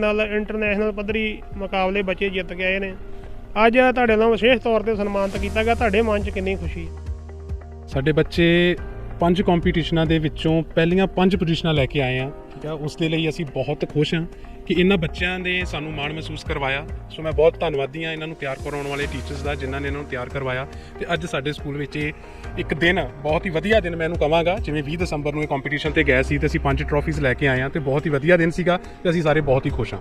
National international ਪੱਧਰੀ ਮੁਕਾਬਲੇ ਬੱਚੇ ਜਿੱਤ ਕੇ ਆਏ ਨੇ। ਅੱਜ ਤੁਹਾਡੇ ਨਾਲ ਵਿਸ਼ੇਸ਼ ਤੌਰ ਤੇ ਸਨਮਾਨਿਤ ਕੀਤਾ ਗਿਆ। ਤੁਹਾਡੇ ਮਨ 'ਚ ਕਿੰਨੀ ਖੁਸ਼ੀ ਸਾਡੇ ਬੱਚੇ ਪੰਜ ਕੰਪੀਟੀਸ਼ਨਾਂ ਦੇ ਵਿੱਚੋਂ ਪਹਿਲੀਆਂ ਪੰਜ ਪੋਜੀਸ਼ਨਾਂ ਲੈ ਕੇ ਆਏ ਆ। ਠੀਕ ਆ, ਉਸ ਦੇ ਲਈ ਅਸੀਂ ਬਹੁਤ ਖੁਸ਼ ਹਾਂ। ਕਿ ਇਹਨਾਂ ਬੱਚਿਆਂ ਨੇ ਸਾਨੂੰ ਮਾਣ ਮਹਿਸੂਸ ਕਰਵਾਇਆ। ਸੋ ਮੈਂ ਬਹੁਤ ਧੰਨਵਾਦੀ ਹਾਂ ਇਹਨਾਂ ਨੂੰ ਤਿਆਰ ਕਰਾਉਣ ਵਾਲੇ ਟੀਚਰਸ ਦਾ, ਜਿਨ੍ਹਾਂ ਨੇ ਇਹਨਾਂ ਨੂੰ ਤਿਆਰ ਕਰਵਾਇਆ। ਤੇ ਅੱਜ ਸਾਡੇ ਸਕੂਲ ਵਿੱਚ ਇਹ ਇੱਕ ਦਿਨ ਬਹੁਤ ਹੀ ਵਧੀਆ ਦਿਨ ਮੈਂ ਇਹਨੂੰ ਕਵਾਂਗਾ ਜਿਵੇਂ 20 ਦਸੰਬਰ ਨੂੰ ਇਹ ਕੰਪੀਟੀਸ਼ਨ ਤੇ ਗਏ ਸੀ ਤੇ ਅਸੀਂ ਪੰਜ ਟਰੋਫੀਜ਼ ਲੈ ਕੇ ਆਏ ਹਾਂ ਤੇ ਬਹੁਤ ਹੀ ਵਧੀਆ ਦਿਨ ਸੀਗਾ ਤੇ ਅਸੀਂ ਸਾਰੇ ਬਹੁਤ ਹੀ ਖੁਸ਼ ਹਾਂ।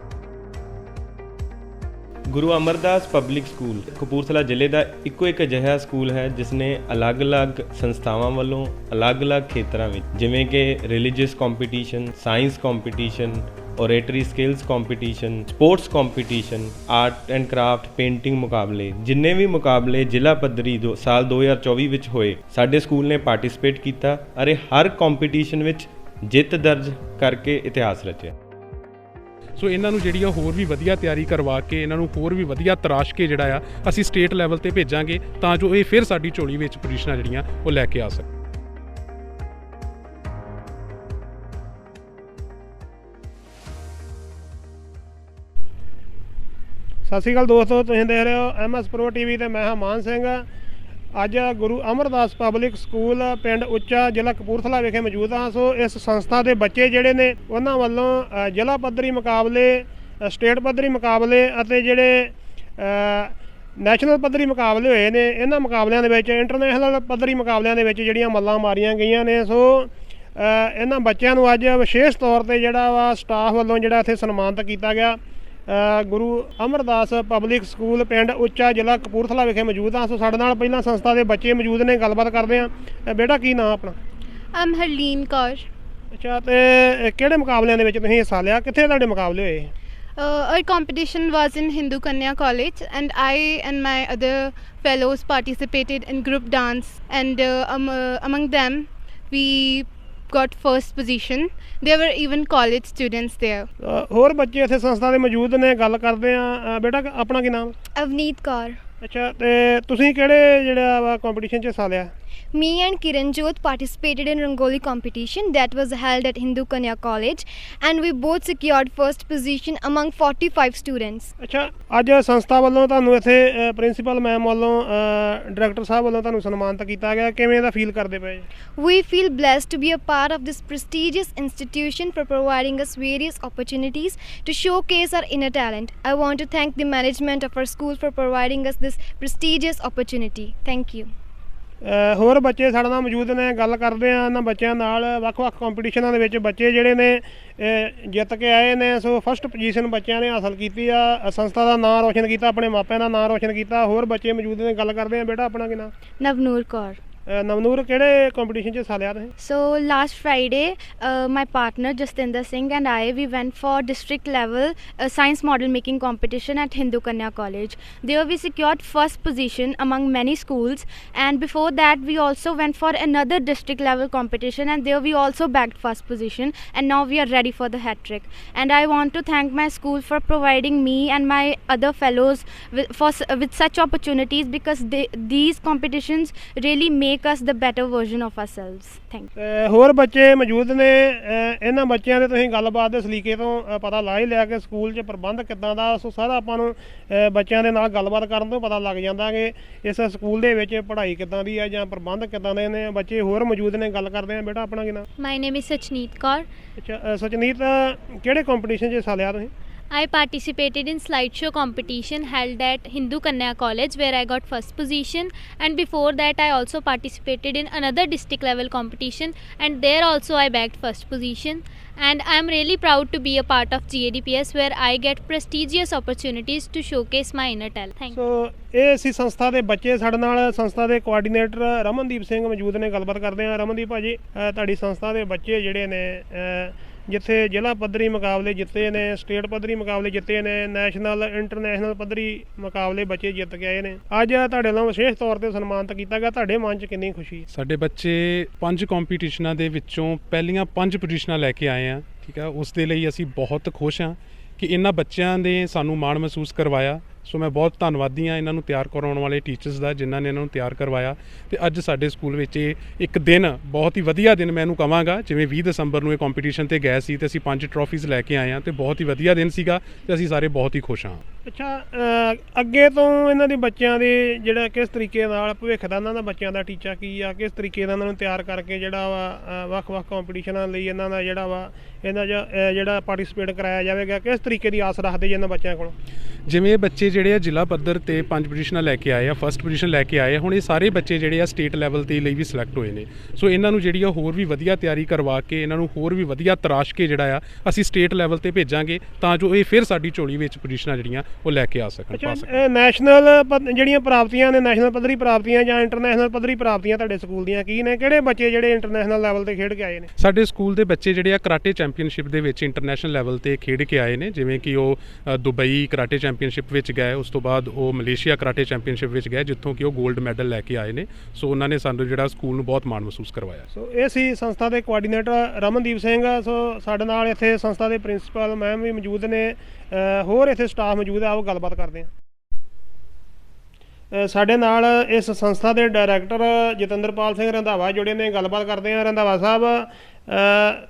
ਗੁਰੂ ਅਮਰਦਾਸ ਪਬਲਿਕ ਸਕੂਲ ਕਪੂਰਥਲਾ ਜ਼ਿਲ੍ਹੇ ਦਾ ਇੱਕੋ ਇੱਕ ਅਜਿਹਾ ਸਕੂਲ ਹੈ ਜਿਸ ਨੇ ਅਲੱਗ-ਅਲੱਗ ਸੰਸਥਾਵਾਂ ਵੱਲੋਂ ਅਲੱਗ-ਅਲੱਗ ਖੇਤਰਾਂ ਵਿੱਚ, ਜਿਵੇਂ ਕਿ religious competition science competition oratory skills competition sports competition art and craft painting ਮੁਕਾਬਲੇ, ਜਿੰਨੇ ਵੀ ਮੁਕਾਬਲੇ ਜ਼ਿਲ੍ਹਾ ਪੱਧਰੀ ਦੋ, ਸਾਲ 2024 ਵਿੱਚ ਹੋਏ, ਸਾਡੇ ਸਕੂਲ ਨੇ ਪਾਰਟਿਸਿਪੇਟ ਕੀਤਾ। ਅਤੇ ਹਰ ਕੰਪੀਟੀਸ਼ਨ ਵਿੱਚ ਜਿੱਤ ਦਰਜ ਕਰਕੇ ਇਤਿਹਾਸ ਰਚਿਆ। ਸੋ ਇਹਨਾਂ ਨੂੰ ਜਿਹੜੀ ਆ ਹੋਰ ਵੀ ਵਧੀਆ ਤਿਆਰੀ ਕਰਵਾ ਕੇ, ਇਹਨਾਂ ਨੂੰ ਹੋਰ ਵੀ ਵਧੀਆ ਤਰਾਸ਼ ਕੇ ਜਿਹੜਾ ਆ, ਅਸੀਂ ਸਟੇਟ ਲੈਵਲ ਤੇ ਭੇਜਾਂਗੇ ਤਾਂ ਜੋ ਇਹ ਫਿਰ ਸਾਡੀ ਝੋਲੀ ਵਿੱਚ ਪੋਜੀਸ਼ਨਾਂ ਜਿਹੜੀਆਂ, ਉਹ ਲੈ ਕੇ ਆ ਸਕਣ। ਸਤਿ ਸ਼੍ਰੀ ਅਕਾਲ ਦੋਸਤੋ, ਤੁਸੀਂ ਦੇਖ ਰਹੇ ਹੋ ਐਮਐਸ ਪ੍ਰੋ ਟੀਵੀ ਤੇ ਮੈਂ ਹਾਂ ਮਾਨ ਸਿੰਘ। ਅੱਜ ਗੁਰੂ ਅਮਰਦਾਸ ਪਬਲਿਕ ਸਕੂਲ ਪਿੰਡ ਉੱਚਾ ਜ਼ਿਲ੍ਹਾ ਕਪੂਰਥਲਾ ਵਿਖੇ ਮੌਜੂਦ ਹਾਂ। ਸੋ ਇਸ ਸੰਸਥਾ ਦੇ ਬੱਚੇ ਜਿਹੜੇ ਨੇ, ਉਹਨਾਂ ਵੱਲੋਂ ਜ਼ਿਲ੍ਹਾ ਪੱਧਰੀ ਮੁਕਾਬਲੇ ਸਟੇਟ ਪੱਧਰੀ ਮੁਕਾਬਲੇ ਅਤੇ ਜਿਹੜੇ ਨੈਸ਼ਨਲ ਪੱਧਰੀ ਮੁਕਾਬਲੇ ਹੋਏ ਨੇ, ਇਹਨਾਂ ਮੁਕਾਬਲਿਆਂ ਦੇ ਵਿੱਚ, ਇੰਟਰਨੈਸ਼ਨਲ ਪੱਧਰੀ ਮੁਕਾਬਲਿਆਂ ਦੇ ਵਿੱਚ ਜਿਹੜੀਆਂ ਮੱਲਾਂ ਮਾਰੀਆਂ ਗਈਆਂ ਨੇ। ਸੋ ਇਹਨਾਂ ਬੱਚਿਆਂ ਨੂੰ ਅੱਜ ਵਿਸ਼ੇਸ਼ ਤੌਰ ਤੇ ਜਿਹੜਾ ਵਾ ਸਟਾਫ ਵੱਲੋਂ ਜਿਹੜਾ ਇੱਥੇ ਸਨਮਾਨਿਤ ਕੀਤਾ ਗਿਆ। ਗੁਰੂ ਅਮਰਦਾਸ ਪਬਲਿਕ ਸਕੂਲ ਪਿੰਡ ਉੱਚਾ ਜ਼ਿਲ੍ਹਾ ਕਪੂਰਥਲਾ ਵਿਖੇ ਮੌਜੂਦ ਹਾਂ ਸੋ ਸਾਡੇ ਨਾਲ ਪਹਿਲਾਂ ਸੰਸਥਾ ਦੇ ਬੱਚੇ ਮੌਜੂਦ ਨੇ ਗੱਲਬਾਤ ਕਰਦੇ ਹਾਂ ਬੇਟਾ ਕੀ ਨਾਮ ਆਪਣਾ I'm Harleen Kaur. ਅੱਛਾ ਤੇ ਕਿਹੜੇ ਮੁਕਾਬਲਿਆਂ ਦੇ ਵਿੱਚ ਤੁਸੀਂ ਹਿੱਸਾ ਲਿਆ ਕਿੱਥੇ ਤੁਹਾਡੇ ਮੁਕਾਬਲੇ ਹੋਏ Uh, our competition was in Hindu Kanya College, and I and my other fellows participated in group dance. And uh, um, uh, among them, we got first position. There were even college students there. ਅ, ਹੋਰ ਬੱਚੇ ਇੱਥੇ ਸੰਸਥਾ ਦੇ ਮੌਜੂਦ ਨੇ ਗੱਲ ਕਰਦੇ ਆ ਬੇਟਾ ਆਪਣਾ ਕੀ ਨਾਮ Avneet Kaur. ਅੱਛਾ ਤੇ ਤੁਸੀਂ ਕਿਹੜੇ ਜਿਹੜਾ ਵਾ ਕੰਪੀਟੀਸ਼ਨ 'ਚ ਹਿੱਸਾ ਲਿਆ Me and Kiranjot participated in Rangoli competition that was held at Hindu Kanya College and we both secured first position among 45 students. ਅੱਛਾ ਅੱਜ ਸੰਸਥਾ ਵੱਲੋਂ ਤੁਹਾਨੂੰ ਇੱਥੇ ਪ੍ਰਿੰਸੀਪਲ ਮੈਮ ਵੱਲੋਂ ਡਾਇਰੈਕਟਰ ਸਾਹਿਬ ਵੱਲੋਂ ਤੁਹਾਨੂੰ ਸਨਮਾਨਿਤ ਕੀਤਾ ਗਿਆ ਕਿਵੇਂ ਦਾ ਫੀਲ ਕਰਦੇ ਪਏ We feel blessed to be a part of this prestigious institution for providing us various opportunities to showcase our inner talent. I want to thank the management of our school for providing us this prestigious opportunity. Thank you. ਹੋਰ ਬੱਚੇ ਸਾਡੇ ਨਾਲ ਮੌਜੂਦ ਨੇ ਗੱਲ ਕਰਦੇ ਆ ਇਹਨਾਂ ਬੱਚਿਆਂ ਨਾਲ ਵੱਖ-ਵੱਖ ਕੰਪੀਟੀਸ਼ਨਾਂ ਦੇ ਵਿੱਚ ਬੱਚੇ ਜਿਹੜੇ ਨੇ ਜਿੱਤ ਕੇ ਆਏ ਨੇ ਸੋ ਫਸਟ ਪੋਜੀਸ਼ਨ ਬੱਚਿਆਂ ਨੇ ਹਾਸਲ ਕੀਤੀ ਆ ਸੰਸਥਾ ਦਾ ਨਾਮ ਰੋਸ਼ਨ ਕੀਤਾ ਆਪਣੇ ਮਾਪਿਆਂ ਦਾ ਨਾਮ ਰੋਸ਼ਨ ਕੀਤਾ ਹੋਰ ਬੱਚੇ ਮੌਜੂਦ ਨੇ ਗੱਲ ਕਰਦੇ ਆ ਬੇਟਾ ਆਪਣਾ ਕੀ ਨਾਮ Navnoor Kaur. ਅ, ਨਵਨੂਰ ਕਿਹੜੇ ਕੰਪੀਟੀਸ਼ਨ 'ਚ ਹਿੱਸਾ ਲਿਆ ਤੁਸੀਂ So last Friday, uh, my partner Jastinder Singh and I we went for district level uh, science model making competition at Hindu Kanya College. There we secured first position among many schools, and before that we also went for another district level competition, and there we also bagged first position. And now we are ready for the hat trick. And I want to thank my school for providing me and my other fellows with, for s- with such opportunities because they, these competitions really make us the better version of ourselves. Thank you. ਹੋਰ ਬੱਚੇ ਮੌਜੂਦ ਨੇ ਅ, ਇਹਨਾਂ ਬੱਚਿਆਂ ਦੇ ਤੁਸੀਂ ਗੱਲਬਾਤ ਦੇ ਸਲੀਕੇ ਤੋਂ ਅ, ਪਤਾ ਲਾ ਹੀ ਲਿਆ ਕਿ ਸਕੂਲ 'ਚ ਪ੍ਰਬੰਧ ਕਿੱਦਾਂ ਦਾ ਸੋ ਸਾਰਾ ਆਪਾਂ ਨੂੰ ਅ, ਬੱਚਿਆਂ ਦੇ ਨਾਲ ਗੱਲਬਾਤ ਕਰਨ ਤੋਂ ਪਤਾ ਲੱਗ ਜਾਂਦਾ ਕਿ ਇਸ ਸਕੂਲ ਦੇ ਵਿੱਚ ਪੜ੍ਹਾਈ ਕਿੱਦਾਂ ਦੀ ਹੈ ਜਾਂ ਪ੍ਰਬੰਧ ਕਿੱਦਾਂ ਦੇ ਨੇ ਬੱਚੇ ਹੋਰ ਮੌਜੂਦ ਨੇ ਗੱਲ ਕਰਦੇ ਆ ਬੇਟਾ ਆਪਣਾ ਕੀ ਨਾਮ My name is Sachneet Kaur. ਅੱਛਾ ਅ, ਸਚਨੀਤ ਅ, ਕਿਹੜੇ ਕੰਪੀਟੀਸ਼ਨ 'ਚ ਹਿੱਸਾ ਲਿਆ ਤੁਸੀਂ I participated in slideshow competition held at Hindu Kanya College where I got first position and before that I also participated in another district level competition and there also I bagged first position and I am really proud to be a part of GADPS where I get prestigious opportunities to showcase my inner talent. Thank you. ਸੋ ਇਹ ਅਸੀਂ ਸੰਸਥਾ ਦੇ ਬੱਚੇ ਸਾਡੇ ਨਾਲ ਸੰਸਥਾ ਦੇ coordinator Ramandeep Singh ਮੌਜੂਦ ਨੇ ਗੱਲਬਾਤ ਕਰਦੇ ਆ ਰਮਨਦੀਪ ਭਾਜੀ ਅ, ਤੁਹਾਡੀ ਸੰਸਥਾ ਦੇ ਬੱਚੇ ਜਿਹੜੇ ਨੇ ਅ, ਜਿੱਥੇ ਜ਼ਿਲ੍ਹਾ ਪੱਧਰੀ ਮੁਕਾਬਲੇ ਜਿੱਤੇ ਨੇ, ਸਟੇਟ ਪੱਧਰੀ ਮੁਕਾਬਲੇ ਜਿੱਤੇ ਨੇ ਨੈਸ਼ਨਲ ਇੰਟਰਨੈਸ਼ਨਲ ਪੱਧਰੀ ਮੁਕਾਬਲੇ ਬੱਚੇ ਜਿੱਤ ਕੇ ਆਏ ਨੇ। ਅੱਜ ਤੁਹਾਡੇ ਨਾਲ ਵਿਸ਼ੇਸ਼ ਤੌਰ ਤੇ ਸਨਮਾਨਿਤ ਕੀਤਾ ਗਿਆ। ਤੁਹਾਡੇ ਮਨ 'ਚ ਕਿੰਨੀ ਖੁਸ਼ੀ ਸਾਡੇ ਬੱਚੇ ਪੰਜ ਕੰਪੀਟੀਸ਼ਨਾਂ ਦੇ ਵਿੱਚੋਂ ਪਹਿਲੀਆਂ ਪੰਜ ਪੋਜੀਸ਼ਨਾਂ ਲੈ ਕੇ ਆਏ ਆ, ਠੀਕ ਆ? ਉਸ ਦੇ ਲਈ ਅਸੀਂ ਬਹੁਤ ਖੁਸ਼ ਹਾਂ ਕਿ ਇਹਨਾਂ ਬੱਚਿਆਂ ਨੇ ਸਾਨੂੰ ਮਾਣ ਮਹਿਸੂਸ ਕਰਵਾਇਆ। ਸੋ ਮੈਂ ਬਹੁਤ ਧੰਨਵਾਦੀ ਹਾਂ ਇਹਨਾਂ ਨੂੰ ਤਿਆਰ ਕਰਾਉਣ ਵਾਲੇ ਟੀਚਰਸ ਦਾ, ਜਿਨ੍ਹਾਂ ਨੇ ਇਹਨਾਂ ਨੂੰ ਤਿਆਰ ਕਰਵਾਇਆ। ਤੇ ਅੱਜ ਸਾਡੇ ਸਕੂਲ ਵਿੱਚ ਇਹ ਇੱਕ ਦਿਨ, ਬਹੁਤ ਹੀ ਵਧੀਆ ਦਿਨ ਮੈਂ ਇਹਨੂੰ ਕਵਾਂਗਾ। ਜਿਵੇਂ 20 ਦਸੰਬਰ ਨੂੰ ਇਹ ਕੰਪੀਟੀਸ਼ਨ ਤੇ ਗਏ ਸੀ ਤੇ ਅਸੀਂ ਪੰਜ ਟਰੋਫੀਜ਼ ਲੈ ਕੇ ਆਏ ਹਾਂ ਤੇ ਬਹੁਤ ਹੀ ਵਧੀਆ ਦਿਨ ਸੀਗਾ ਤੇ ਅਸੀਂ ਸਾਰੇ ਬਹੁਤ ਹੀ ਖੁਸ਼ ਹਾਂ। ਅੱਛਾ ਅ, ਅੱਗੇ ਤੋਂ ਇਹਨਾਂ ਦੇ ਬੱਚਿਆਂ ਦੇ ਜਿਹੜਾ ਕਿਸ ਤਰੀਕੇ ਨਾਲ ਭਵਿੱਖ ਦਾ ਇਹਨਾਂ ਦਾ ਬੱਚਿਆਂ ਦਾ ਟੀਚਾ ਕੀ ਆ ਕਿਸ ਤਰੀਕੇ ਦਾ ਇਹਨਾਂ ਨੂੰ ਤਿਆਰ ਕਰਕੇ ਜਿਹੜਾ ਵਾ ਅ, ਵੱਖ-ਵੱਖ ਕੰਪੀਟੀਸ਼ਨਾਂ ਲਈ ਇਹਨਾਂ ਦਾ ਜਿਹੜਾ ਵਾ ਇਹਨਾਂ ਦਾ ਅ, ਜਿਹੜਾ ਪਾਰਟਿਸਿਪੇਟ ਕਰਾਇਆ ਜਾਵੇਗਾ ਕਿਸ ਤਰੀਕੇ ਦੀ ਆਸ ਰੱਖਦੇ ਜੀ ਇਹਨਾਂ ਬੱਚਿਆਂ ਕੋਲੋਂ? ਜਿਵੇਂ ਇਹ ਬੱਚੇ ਜਿਹੜੇ ਆ ਜ਼ਿਲ੍ਹਾ ਪੱਧਰ ਤੇ ਪੰਜ ਪੋਜੀਸ਼ਨਾਂ ਲੈ ਕੇ ਆਏ ਆ ਫਸਟ ਪੋਜੀਸ਼ਨ ਲੈ ਕੇ ਆਏ ਆ ਹੁਣ ਇਹ ਸਾਰੇ ਬੱਚੇ ਜਿਹੜੇ ਆ ਸਟੇਟ ਲੈਵਲ ਤੇ ਲਈ ਵੀ ਸਿਲੈਕਟ ਹੋਏ ਨੇ। ਸੋ ਇਹਨਾਂ ਨੂੰ ਜਿਹੜੀ ਆ ਹੋਰ ਵੀ ਵਧੀਆ ਤਿਆਰੀ ਕਰਵਾ ਕੇ ਇਹਨਾਂ ਨੂੰ ਹੋਰ ਵੀ ਵਧੀਆ ਤਰਾਸ਼ ਕੇ ਜਿਹੜਾ ਆ ਅਸੀਂ ਸਟੇਟ ਲੈਵਲ ਤੇ ਭੇਜਾਂਗੇ ਤਾਂ ਜੋ ਇਹ ਫਿਰ ਸਾਡੀ ਝੋਲੀ ਵਿੱਚ ਪੋਜੀਸ਼ਨਾਂ ਜਿਹੜੀਆਂ ਉਹ ਲੈ ਕੇ ਆ ਸਕਣ ਅੱਛਾ ਪਾ ਸਕਣ। ਇਹ ਨੈਸ਼ਨਲ ਜਿਹੜੀਆਂ ਪ੍ਰਾਪਤੀਆਂ ਨੇ ਨੈਸ਼ਨਲ ਪੱਧਰੀ ਪ੍ਰਾਪਤੀਆਂ ਜਾਂ ਇੰਟਰਨੈਸ਼ਨਲ ਪੱਧਰੀ ਪ੍ਰਾਪਤੀਆਂ ਤੁਹਾਡੇ ਸਕੂਲ ਦੀਆਂ ਕੀ ਨੇ? ਕਿਹੜੇ ਬੱਚੇ ਜਿਹੜੇ ਇੰਟਰਨੈਸ਼ਨਲ ਲੈਵਲ ਤੇ ਖੇਡ ਕੇ ਆਏ ਨੇ? ਸਾਡੇ ਸਕੂਲ ਦੇ ਬੱਚੇ ਜਿਹੜੇ ਆ ਕਰਾਟੇ ਚੈਂਪੀਅਨਸ਼ਿਪ ਦੇ ਵਿੱਚ ਇੰਟਰਨੈਸ਼ਨਲ ਲੈਵਲ ਤੇ ਖੇਡ ਕੇ ਆਏ ਨੇ ਜਿਵੇਂ ਕਿ ਉਹ ਦੁਬਈ ਕਰਾਟੇ ਚੈਂਪੀਅਨਸ਼ਿਪ ਵਿੱਚ ਗਏ ਉਸ ਤੋਂ ਬਾਅਦ ਉਹ ਮਲੇਸ਼ੀਆ ਕਰਾਟੇ ਚੈਂਪੀਅਨਸ਼ਿਪ ਵਿੱਚ ਗਏ ਜਿੱਥੋਂ ਕਿ ਉਹ 골ਡ ਮੈਡਲ ਲੈ ਕੇ ਆਏ ਨੇ। ਸੋ ਉਹਨਾਂ ਨੇ ਸਾਨੂੰ ਜਿਹੜਾ ਸਕੂਲ ਨੂੰ ਬਹੁਤ ਮਾਣ ਮਹਿਸੂਸ ਕਰਵਾਇਆ। ਸੋ ਇਹ ਸੀ ਸੰਸਥਾ ਦੇ ਕੋਆਰਡੀਨੇਟਰ ਰਮਨਦੀਪ ਸਿੰਘ। ਸੋ ਸਾਡੇ ਨਾਲ ਇੱਥੇ ਸੰਸਥਾ ਦੇ ਪ੍ਰਿੰਸੀਪਲ ਮੈਮ ਵੀ ਮੌਜੂਦ ਨੇ ਹੋਰ ਇੱਥੇ ਸਟਾਫ ਮੌਜੂਦ ਆ ਗੱਲਬਾਤ ਕਰਦੇ ਹਾਂ। ਸਾਡੇ ਨਾਲ ਇਸ ਸੰਸਥਾ ਦੇ ਡਾਇਰੈਕਟਰ ਜਤਿੰਦਰਪਾਲ ਸਿੰਘ ਰੰਧਾਵਾ ਜੁੜੇ ਨੇ, ਗੱਲਬਾਤ ਕਰਦੇ ਹਾਂ। ਰੰਧਾਵਾ ਸਾਹਿਬ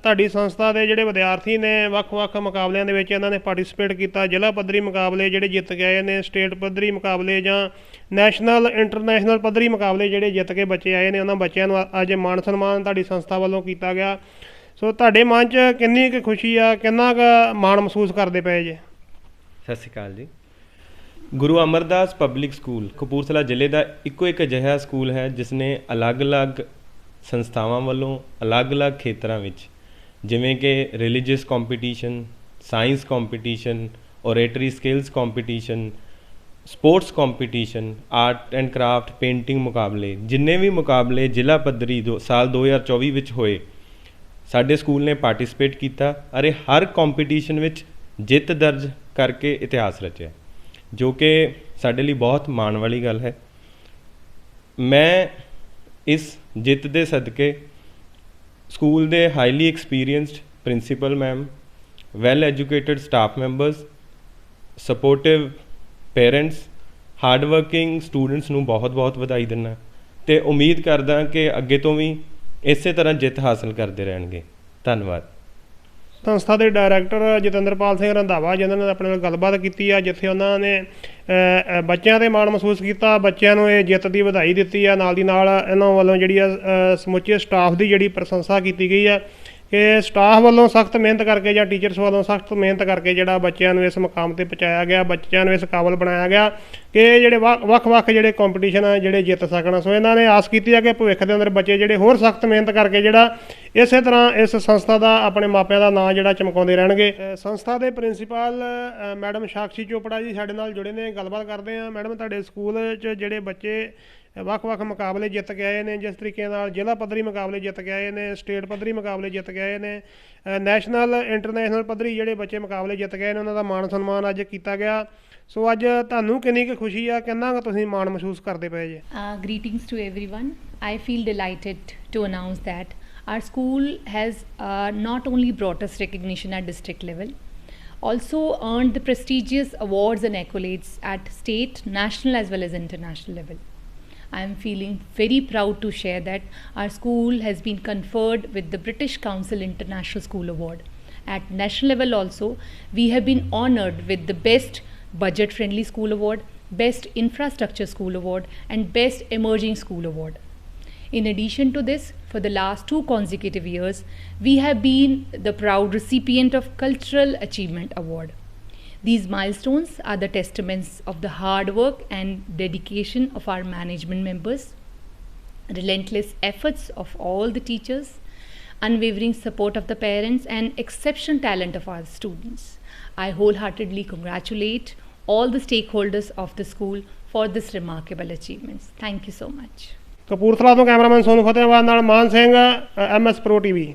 ਤੁਹਾਡੀ ਸੰਸਥਾ ਦੇ ਜਿਹੜੇ ਵਿਦਿਆਰਥੀ ਨੇ, ਵੱਖ-ਵੱਖ ਮੁਕਾਬਲਿਆਂ ਦੇ ਵਿੱਚ ਇਹਨਾਂ ਨੇ ਪਾਰਟਿਸਿਪੇਟ ਕੀਤਾ। ਜ਼ਿਲ੍ਹਾ ਪੱਧਰੀ ਮੁਕਾਬਲੇ ਜਿਹੜੇ ਜਿੱਤ ਕੇ ਆਏ ਨੇ ਸਟੇਟ ਪੱਧਰੀ ਮੁਕਾਬਲੇ ਜਾਂ ਨੈਸ਼ਨਲ ਇੰਟਰਨੈਸ਼ਨਲ ਪੱਧਰੀ ਮੁਕਾਬਲੇ ਜਿਹੜੇ ਜਿੱਤ ਕੇ ਬੱਚੇ ਆਏ ਨੇ, ਉਹਨਾਂ ਬੱਚਿਆਂ ਨੂੰ ਅੱਜ ਮਾਣ ਸਨਮਾਨ ਤੁਹਾਡੀ ਸੰਸਥਾ ਵੱਲੋਂ ਕੀਤਾ ਗਿਆ। ਸੋ ਤੁਹਾਡੇ ਮਨ 'ਚ ਕਿੰਨੀ ਕੁ ਖੁਸ਼ੀ ਆ, ਕਿੰਨਾ ਕੁ ਮਾਣ ਮਹਿਸੂਸ ਕਰਦੇ ਪਏ ਜੇ? ਸਤਿ ਸ਼੍ਰੀ ਅਕਾਲ ਜੀ। ਗੁਰੂ ਅਮਰਦਾਸ ਪਬਲਿਕ ਸਕੂਲ, ਕਪੂਰਥਲਾ ਜ਼ਿਲ੍ਹੇ ਦਾ ਇੱਕੋ ਇੱਕ ਅਜਿਹਾ ਸਕੂਲ ਹੈ ਜਿਸ ਨੇ ਅਲੱਗ-ਅਲੱਗ ਸੰਸਥਾਵਾਂ ਵੱਲੋਂ ਅਲੱਗ-ਅਲੱਗ ਖੇਤਰਾਂ ਵਿੱਚ, ਜਿਵੇਂ ਕਿ religious competition science competition oratory skills competition sports competition art and craft painting ਮੁਕਾਬਲੇ, ਜਿੰਨੇ ਵੀ ਮੁਕਾਬਲੇ ਜ਼ਿਲ੍ਹਾ ਪੱਧਰੀ ਦੋ, ਸਾਲ 2024 ਵਿੱਚ ਹੋਏ, ਸਾਡੇ ਸਕੂਲ ਨੇ ਪਾਰਟਿਸਿਪੇਟ ਕੀਤਾ। ਅਰੇ ਹਰ ਕੰਪੀਟੀਸ਼ਨ ਵਿੱਚ ਜਿੱਤ ਦਰਜ ਕਰਕੇ ਇਤਿਹਾਸ ਰਚਿਆ ਜੋ ਕਿ ਸਾਡੇ ਲਈ ਬਹੁਤ ਮਾਣ ਵਾਲੀ ਗੱਲ ਹੈ। ਮੈਂ ਇਸ ਜਿੱਤ ਦੇ ਸਦਕੇ ਸਕੂਲ ਦੇ highly experienced principal ma'am well educated staff members sportive parents hard working students ਨੂੰ ਬਹੁਤ-ਬਹੁਤ ਵਧਾਈ ਦਿੰਦਾ ਤੇ ਉਮੀਦ ਕਰਦਾ ਕਿ ਅੱਗੇ ਤੋਂ ਵੀ ਇਸੇ ਤਰ੍ਹਾਂ ਜਿੱਤ ਹਾਸਲ ਕਰਦੇ ਰਹਿਣਗੇ। ਧੰਨਵਾਦ। ਸੰਸਥਾ ਦੇ ਡਾਇਰੈਕਟਰ ਜਤਿੰਦਰਪਾਲ ਸਿੰਘ ਰੰਧਾਵਾ, ਜਿਨ੍ਹਾਂ ਨੇ ਆਪਣੇ ਨਾਲ ਗੱਲਬਾਤ ਕੀਤੀ ਆ, ਜਿੱਥੇ ਉਹਨਾਂ ਨੇ ਬੱਚਿਆਂ ਤੇ ਮਾਣ ਮਹਿਸੂਸ ਕੀਤਾ, ਬੱਚਿਆਂ ਨੂੰ ਇਹ ਜਿੱਤ ਦੀ ਵਧਾਈ ਦਿੱਤੀ ਆ। ਨਾਲ ਦੀ ਨਾਲ ਇਹਨਾਂ ਵੱਲੋਂ ਜਿਹੜੀ ਆ ਸਮੁੱਚੇ ਸਟਾਫ ਦੀ ਜਿਹੜੀ ਪ੍ਰਸ਼ੰਸਾ ਕੀਤੀ ਗਈ ਆ ਕਿ ਸਟਾਫ ਵੱਲੋਂ ਸਖਤ ਮਿਹਨਤ ਕਰਕੇ ਜਾਂ ਟੀਚਰਸ ਵੱਲੋਂ ਸਖਤ ਮਿਹਨਤ ਕਰਕੇ ਜਿਹੜਾ ਬੱਚਿਆਂ ਨੂੰ ਇਸ ਮੁਕਾਮ ਤੇ ਪਹੁੰਚਾਇਆ ਗਿਆ, ਬੱਚਿਆਂ ਨੂੰ ਇਸ ਕਾਬਲ ਬਣਾਇਆ ਗਿਆ ਕਿ ਜਿਹੜੇ ਵੱਖ- ਵੱਖ-ਵੱਖ ਜਿਹੜੇ ਕੰਪੀਟੀਸ਼ਨ ਆ, ਜਿਹੜੇ ਜਿੱਤ ਸਕਣ। ਸੋ ਇਹਨਾਂ ਨੇ ਆਸ ਕੀਤੀ ਆ ਕਿ ਭਵਿੱਖ ਦੇ ਅੰਦਰ ਬੱਚੇ ਜਿਹੜੇ ਹੋਰ ਸਖਤ ਮਿਹਨਤ ਕਰਕੇ ਜਿਹੜਾ ਇਸੇ ਤਰ੍ਹਾਂ ਇਸ ਸੰਸਥਾ ਦਾ ਆਪਣੇ ਮਾਪਿਆਂ ਦਾ ਨਾਂ ਜਿਹੜਾ ਚਮਕਾਉਂਦੇ ਰਹਿਣਗੇ। ਸੰਸਥਾ ਦੇ ਪ੍ਰਿੰਸੀਪਲ ਮੈਡਮ ਸਾਕਸ਼ੀ ਚੋਪੜਾ ਜੀ ਸਾਡੇ ਨਾਲ ਜੁੜੇ ਨੇ, ਗੱਲਬਾਤ ਕਰਦੇ ਆ। ਮੈਡਮ, ਤੁਹਾਡੇ ਸਕੂਲ 'ਚ ਜਿਹੜੇ ਬੱਚੇ ਵੱਖ-ਵੱਖ ਮੁਕਾਬਲੇ ਜਿੱਤ ਕੇ ਆਏ ਨੇ ਜਿਸ ਤਰੀਕੇ ਨਾਲ ਜ਼ਿਲ੍ਹਾ ਪੱਧਰੀ ਮੁਕਾਬਲੇ ਜਿੱਤ ਕੇ ਆਏ ਨੇ ਸਟੇਟ ਪੱਧਰੀ ਮੁਕਾਬਲੇ ਜਿੱਤ ਕੇ ਆਏ ਨੇ ਨੈਸ਼ਨਲ ਇੰਟਰਨੈਸ਼ਨਲ ਪੱਧਰੀ ਜਿਹੜੇ ਬੱਚੇ ਮੁਕਾਬਲੇ ਜਿੱਤ ਗਏ ਨੇ ਉਹਨਾਂ ਦਾ ਮਾਣ ਸਨਮਾਨ ਅੱਜ ਕੀਤਾ ਗਿਆ ਸੋ ਅੱਜ ਤੁਹਾਨੂੰ ਕਿੰਨੀ ਕੁ ਖੁਸ਼ੀ ਆ ਕਿੰਨਾ ਕੁ ਤੁਸੀਂ ਮਾਣ ਮਹਿਸੂਸ ਕਰਦੇ ਪਏ ਜੇ greetings to everyone I feel delighted to announce that our school has uh, not only brought us recognition at district level also earned the prestigious awards and accolades at state national as well as international level I am feeling very proud to share that our school has been conferred with the British Council International School Award. At national level, also, we have been honored with the Best Budget Friendly School Award, Best Infrastructure School Award, and Best Emerging School Award. In addition to this, for the last two consecutive years, we have been the proud recipient of Cultural Achievement Award. These milestones are the testaments of the hard work and dedication of our management members, relentless efforts of all the teachers, unwavering support of the parents, and exceptional talent of our students. I wholeheartedly congratulate all the stakeholders of the school for this remarkable achievements. Thank you so much. Kapurthala ਤੋਂ cameraman Sonu Fatehabad ਨਾਲ Maan Singh MS Pro TV